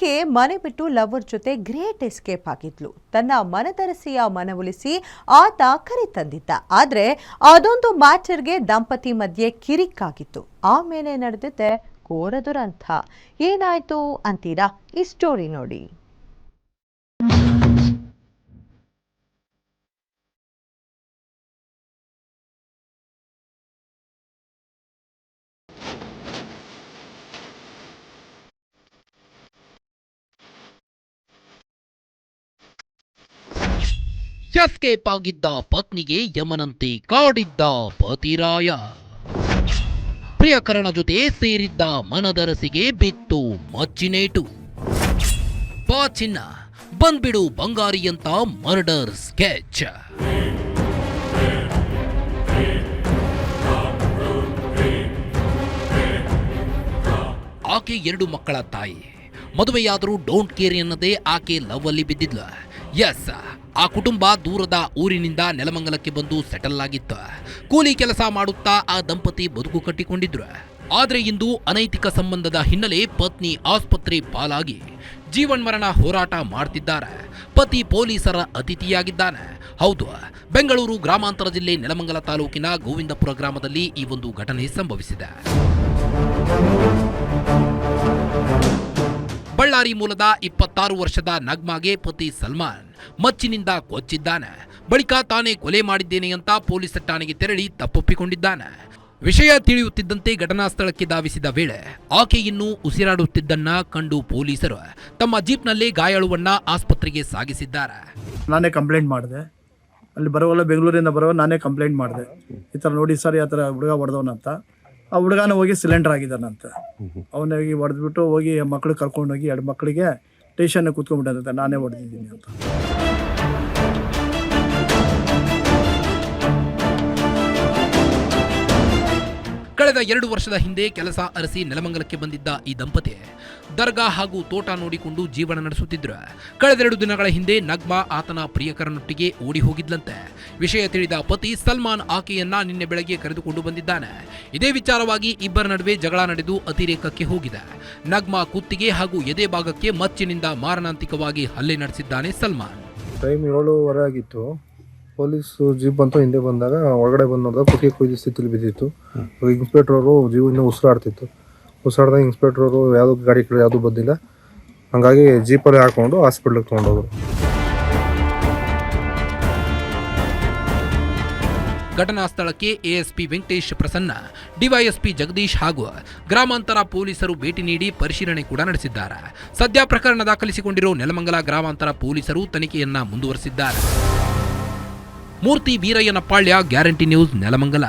ಆಕೆ ಮನೆ ಬಿಟ್ಟು ಲವರ್ ಜೊತೆ ಗ್ರೇಟ್ ಎಸ್ಕೇಪ್ ಆಗಿದ್ಲು. ತನ್ನ ಮನದರಸಿಯ ಮನವೊಲಿಸಿ ಆತ ಕರೆ ತಂದಿದ್ದ. ಆದ್ರೆ ಅದೊಂದು ಮ್ಯಾಟರ್ಗೆ ದಂಪತಿ ಮಧ್ಯೆ ಕಿರಿಕಾಗಿತ್ತು ಆಮೇಲೆ ನಡೆದಿದ್ದೆ ಕೋರದುರಂಥ ಏನಾಯ್ತು ಅಂತೀರಾ? ಈ ಸ್ಟೋರಿ ನೋಡಿ. ಎಸ್ಕೇಪ್ ಆಗಿದ್ದ ಪತ್ನಿಗೆ ಯಮನಂತೆ ಕಾಡಿದ್ದ ಪತಿರಾಯ. ಪ್ರಿಯಕರಣ ಜೊತೆ ಸೇರಿದ್ದ ಮನದರಸಿಗೆ ಬಿತ್ತು ಮಚ್ಚಿನೇಟು ಬಾ ಚಿನ್ನ, ಬಂದ್ಬಿಡು ಬಂಗಾರಿಯಂತ ಮರ್ಡರ್ ಸ್ಕೆಚ್ ಆಕೆ ಎರಡು ಮಕ್ಕಳ ತಾಯಿ. ಮದುವೆಯಾದರೂ ಡೋಂಟ್ ಕೇರ್ ಅನ್ನದೇ ಆಕೆ ಲವ್ ಅಲ್ಲಿ ಬಿದ್ದಿದ್ಲ. ಎಸ್ ಆ ಕುಟುಂಬ ದೂರದ ಊರಿನಿಂದ ನೆಲಮಂಗಲಕ್ಕೆ ಬಂದು ಸೆಟಲ್ ಆಗಿತ್ತು. ಕೂಲಿ ಕೆಲಸ ಮಾಡುತ್ತಾ ಆ ದಂಪತಿ ಬದುಕು ಕಟ್ಟಿಕೊಂಡಿದ್ರು. ಆದರೆ ಇಂದು ಅನೈತಿಕ ಸಂಬಂಧದ ಹಿನ್ನೆಲೆ ಪತ್ನಿ ಆಸ್ಪತ್ರೆ ಪಾಲಾಗಿ ಜೀವನ್ಮರಣ ಹೋರಾಟ ಮಾಡ್ತಿದ್ದಾರೆ. ಪತಿ ಪೊಲೀಸರ ಅತಿಥಿಯಾಗಿದ್ದಾನೆ. ಹೌದು, ಬೆಂಗಳೂರು ಗ್ರಾಮಾಂತರ ಜಿಲ್ಲೆ ನೆಲಮಂಗಲ ತಾಲೂಕಿನ ಗೋವಿಂದಪುರ ಗ್ರಾಮದಲ್ಲಿ ಈ ಒಂದು ಘಟನೆ ಸಂಭವಿಸಿದೆ. ಬಳ್ಳಾರಿ ಮೂಲದ ಇಪ್ಪತ್ತಾರು ವರ್ಷದ ನಗ್ಮಾಗೆ ಪತಿ ಸಲ್ಮಾನ್ ಮಚ್ಚಿನಿಂದ ಕೊಚ್ಚಿದ್ದಾನೆ. ಬಳಿಕ ತಾನೇ ಕೊಲೆ ಮಾಡಿದ್ದೇನೆ ಅಂತ ಪೊಲೀಸ್ ಠಾಣೆಗೆ ತೆರಳಿ ತಪ್ಪೊಪ್ಪಿಕೊಂಡಿದ್ದಾನೆ. ವಿಷಯ ತಿಳಿಯುತ್ತಿದ್ದಂತೆ ಘಟನಾ ಸ್ಥಳಕ್ಕೆ ಧಾವಿಸಿದ ವೇಳೆ ಆಕೆ ಇನ್ನೂ ಉಸಿರಾಡುತ್ತಿದ್ದನ್ನ ಕಂಡು ಪೊಲೀಸರು ತಮ್ಮ ಜೀಪ್ನಲ್ಲಿ ಗಾಯಾಳುವನ್ನ ಆಸ್ಪತ್ರೆಗೆ ಸಾಗಿಸಿದ್ದಾರೆ. ನಾನೇ ಕಂಪ್ಲೇಂಟ್ ಮಾಡಿದೆ. ಅಲ್ಲಿ ಬರೋವಲ್ಲ ಬೆಂಗಳೂರಿಂದ ಬರೋ ನಾನೇ ಕಂಪ್ಲೇಂಟ್ ಮಾಡಿದೆ. ಈ ಥರ ನೋಡಿ ಸರ್ ಆ ಥರ ಹುಡುಗ ಹೊಡೆದವನಂತ. ಆ ಹುಡುಗನ ಹೋಗಿ ಸಿಲಿಂಡರ್ ಆಗಿದ್ದಾನಂತೆ ಅವನಿಗೆ ಹೊಡೆದ್ಬಿಟ್ಟು ಹೋಗಿ ಮಕ್ಳು ಕರ್ಕೊಂಡೋಗಿ ಎರಡು ಮಕ್ಕಳಿಗೆ ಟೇಷನ್ ಕೂತ್ಕೊಂಡ್ಬಿಟ್ಟಂತೆ. ನಾನೇ ಹೊಡೆದಿದ್ದೀನಿ ಅಂತ. ಕಳೆದ ಎರಡು ವರ್ಷದ ಹಿಂದೆ ಕೆಲಸ ಅರಸಿ ನೆಲಮಂಗಲಕ್ಕೆ ಬಂದಿದ್ದ ಈ ದಂಪತಿ ದರ್ಗಾ ಹಾಗೂ ತೋಟ ನೋಡಿಕೊಂಡು ಜೀವನ ನಡೆಸುತ್ತಿದ್ರು. ಕಳೆದೆರಡು ದಿನಗಳ ಹಿಂದೆ ನಗ್ಮಾ ಆತನ ಪ್ರಿಯಕರನೊಟ್ಟಿಗೆ ಓಡಿ ಹೋಗಿದ್ಲಂತೆ. ವಿಷಯ ತಿಳಿದ ಪತಿ ಸಲ್ಮಾನ್ ಆಕೆಯನ್ನ ನಿನ್ನೆ ಬೆಳಗ್ಗೆ ಕರೆದುಕೊಂಡು ಬಂದಿದ್ದಾನೆ. ಇದೇ ವಿಚಾರವಾಗಿ ಇಬ್ಬರ ನಡುವೆ ಜಗಳ ನಡೆದು ಅತಿರೇಕಕ್ಕೆ ಹೋಗಿದೆ. ನಗ್ಮಾ ಕುತ್ತಿಗೆ ಹಾಗೂ ಎದೆ ಭಾಗಕ್ಕೆ ಮಚ್ಚಿನಿಂದ ಮಾರಣಾಂತಿಕವಾಗಿ ಹಲ್ಲೆ ನಡೆಸಿದ್ದಾನೆ ಸಲ್ಮಾನ್. ಟೈಮ್ ಏಳುವರೆ ಆಗಿತ್ತು. ಪೊಲೀಸ್ ಜೀಪ್ ಬಂತು ಹಿಂದೆ ಬಂದಾಗ ಒಳಗಡೆ ಬಂದು ನೋಡಿದಾಗ ಕುತ್ತಿಗೆ ಕುಯ್ದ ಸ್ಥಿತಿಲಿ ಬಿದ್ದಿತ್ತು. ಇನ್ಸ್ಪೆಕ್ಟರ್ ಅವರು ಜೀವ ಇನ್ನೂ ಉಸಿರಾಡ್ತಿತ್ತು. ಉಸಿರಾಡ್ದಾಗ ಇನ್ಸ್ಪೆಕ್ಟರ್ ಅವರು ಯಾವುದೋ ಗಾಡಿ ಕಡೆ ಯಾವುದೂ ಬಂದಿಲ್ಲ. ಹಂಗಾಗಿ ಜೀಪಲ್ಲಿ ಹಾಕೊಂಡು ಹಾಸ್ಪಿಟ್ಲಿಗೆ ತೊಗೊಂಡೋದ್ರು. ಘಟನಾ ಸ್ಥಳಕ್ಕೆ ಎಎಸ್ಪಿ ವೆಂಕಟೇಶ್ ಪ್ರಸನ್ನ ಡಿವೈಎಸ್ಪಿ ಜಗದೀಶ್ ಹಾಗೂ ಗ್ರಾಮಾಂತರ ಪೊಲೀಸರು ಭೇಟಿ ನೀಡಿ ಪರಿಶೀಲನೆ ಕೂಡ ನಡೆಸಿದ್ದಾರೆ. ಸದ್ಯ ಪ್ರಕರಣ ದಾಖಲಿಸಿಕೊಂಡಿರೋ ನೆಲಮಂಗಲ ಗ್ರಾಮಾಂತರ ಪೊಲೀಸರು ತನಿಖೆಯನ್ನ ಮುಂದುವರೆಸಿದ್ದಾರೆ. Murthy Veerayyanapalya Guarantee News Nelamangala.